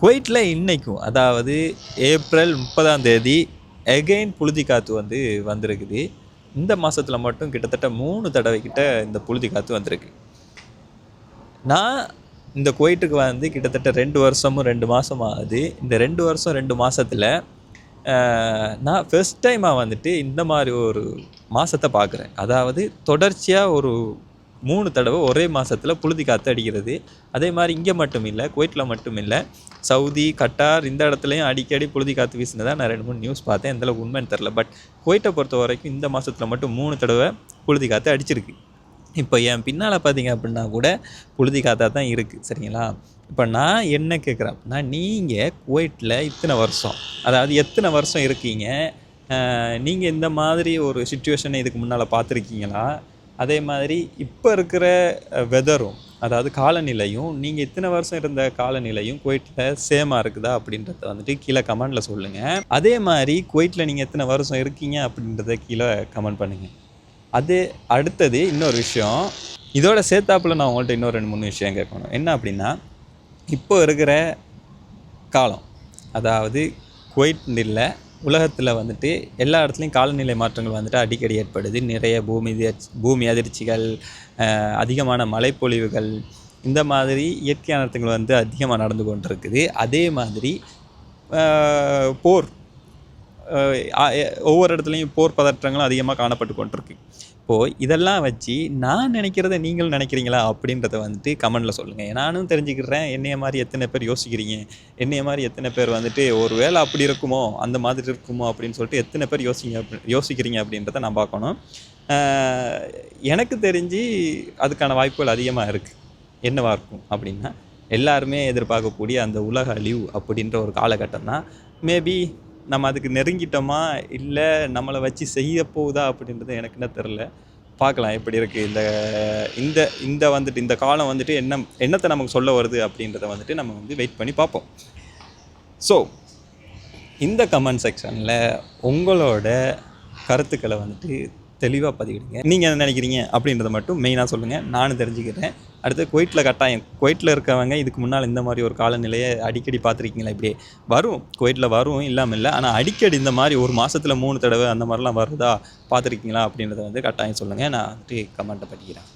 குவைட்டில் இன்றைக்கும் அதாவது ஏப்ரல் முப்பதாம் தேதி எகெயின் புழுதி காற்று வந்து வந்திருக்குது. இந்த மாதத்தில் மட்டும் கிட்டத்தட்ட மூணு தடவை கிட்ட இந்த புழுதி காற்று வந்திருக்கு. நான் இந்த குவைட்டுக்கு வந்து கிட்டத்தட்ட ரெண்டு வருஷமும் ரெண்டு மாதம் ஆகுது. இந்த ரெண்டு வருஷம் ரெண்டு மாதத்தில் நான் ஃபஸ்ட் டைமாக வந்துட்டு இந்த மாதிரி ஒரு மாதத்தை பார்க்குறேன் அதாவது தொடர்ச்சியாக ஒரு மூணு தடவை ஒரே மாதத்தில் புழுதி காற்று அடிக்கிறது. அதே மாதிரி இங்கே மட்டும் இல்லை குவைட்டில் மட்டும் இல்லை சவுதி கட்டார் இந்த இடத்துலையும் அடிக்கடி புழுதி காற்று வீசினதாக நான் ரெண்டு மூணு நியூஸ் பார்த்தேன். எந்தளவுக்கு உண்மைன்னு தெரில பட் குவைட்டை பொறுத்த வரைக்கும் இந்த மாதத்தில் மட்டும் மூணு தடவை புழுதி காற்று அடிச்சிருக்கு. இப்போ என் பின்னால் பார்த்தீங்க அப்படின்னா கூட புழுதி காத்தா தான் இருக்குது சரிங்களா? இப்போ நான் என்ன கேட்குறேன் நான் நீங்கள் குவைட்டில் இத்தனை வருஷம் அதாவது எத்தனை வருஷம் இருக்கீங்க? நீங்கள் இந்த மாதிரி ஒரு சுச்சுவேஷனை இதுக்கு முன்னால் பார்த்துருக்கீங்களா? அதே மாதிரி இப்போ இருக்கிற வெதரும் அதாவது காலநிலையும் நீங்கள் இத்தனை வருஷம் இருந்த காலநிலையும் குவைட்டில் சேமாக இருக்குதா அப்படின்றத வந்துட்டு கீழே கமெண்டில் சொல்லுங்கள் அதே மாதிரி குவைட்டில் நீங்கள் எத்தனை வருஷம் இருக்கீங்க அப்படின்றத கீழே கமெண்ட் பண்ணுங்கள் அது அடுத்தது இன்னொரு விஷயம். இதோட சேர்த்தாப்புல நான் உங்கள்கிட்ட இன்னொரு ரெண்டு மூணு விஷயம் கேட்கணும் என்ன அப்படின்னா இப்போ இருக்கிற காலம் அதாவது குவைட் இல்லை உலகத்தில் வந்துட்டு எல்லா இடத்துலையும் காலநிலை மாற்றங்கள் வந்துட்டு அடிக்கடி ஏற்படுது. நிறைய பூமி பூமி அதிர்ச்சிகள் அதிகமான மழைப்பொழிவுகள் இந்த மாதிரி இயற்கை அனர்த்தங்கள் வந்து அதிகமாக நடந்து கொண்டிருக்குது. அதே மாதிரி போர் ஒவ்வொரு இடத்துலையும் போர் பதற்றங்களும் அதிகமாக காணப்பட்டு கொண்டிருக்கு. இப்போது இதெல்லாம் வச்சு நான் நினைக்கிறத நீங்கள் நினைக்கிறீங்களா அப்படின்றத வந்துட்டு கமெண்டில் சொல்லுங்கள் நானும் தெரிஞ்சுக்கிறேன். என்னைய மாதிரி எத்தனை பேர் யோசிக்கிறீங்க? என்னைய மாதிரி எத்தனை பேர் வந்துட்டு ஒரு வேலை அப்படி இருக்குமோ அந்த மாதிரி இருக்குமோ அப்படின்னு சொல்லிட்டு எத்தனை பேர் யோசிங்க யோசிக்கிறீங்க அப்படின்றத நான் பார்க்கணும். எனக்கு தெரிஞ்சு அதுக்கான வாய்ப்புகள் அதிகமாக இருக்குது என்னவாக இருக்கும் அப்படின்னா எல்லாருமே எதிர்பார்க்கக்கூடிய அந்த உலக அழிவு அப்படின்ற ஒரு காலகட்டம் தான். மேபி நம்ம அதுக்கு நெருங்கிட்டோமா? இல்லை நம்மளை வச்சு செய்ய போகுதா? அப்படின்றது எனக்கு என்ன தெரில பார்க்கலாம் எப்படி இருக்குது இந்த இந்த இந்த வந்துட்டு இந்த காலம் வந்துட்டு என்ன என்னத்தை நமக்கு சொல்ல வருது? அப்படின்றத வந்துட்டு நம்ம வந்து வெயிட் பண்ணி பார்ப்போம். ஸோ இந்த கமெண்ட் செக்ஷனில் உங்களோட கருத்துக்களை வந்துட்டு தெளிவாக பதிவிடுங்க நீங்கள் என்ன நினைக்கிறீங்க அப்படின்றத மட்டும் மெயினாக சொல்லுங்கள் நானும் தெரிஞ்சுக்கிறேன். அடுத்து குவைட்டில் கட்டாயம். குவைட்டில் இருக்கவங்க இதுக்கு முன்னால் இந்த மாதிரி ஒரு காலநிலையை அடிக்கடி பார்த்துருக்கீங்களா இப்படியே? வரும். குவைட்டில் வரும் இல்லாமல் இல்லை. ஆனால் அடிக்கடி இந்த மாதிரி ஒரு மாதத்தில் மூணு தடவை அந்த மாதிரிலாம் வருதா பார்த்துருக்கீங்களா அப்படின்றத வந்து கட்டாயம் சொல்லுங்கள் நான் வந்துட்டு கமெண்ட்டை படிக்கிறேன்.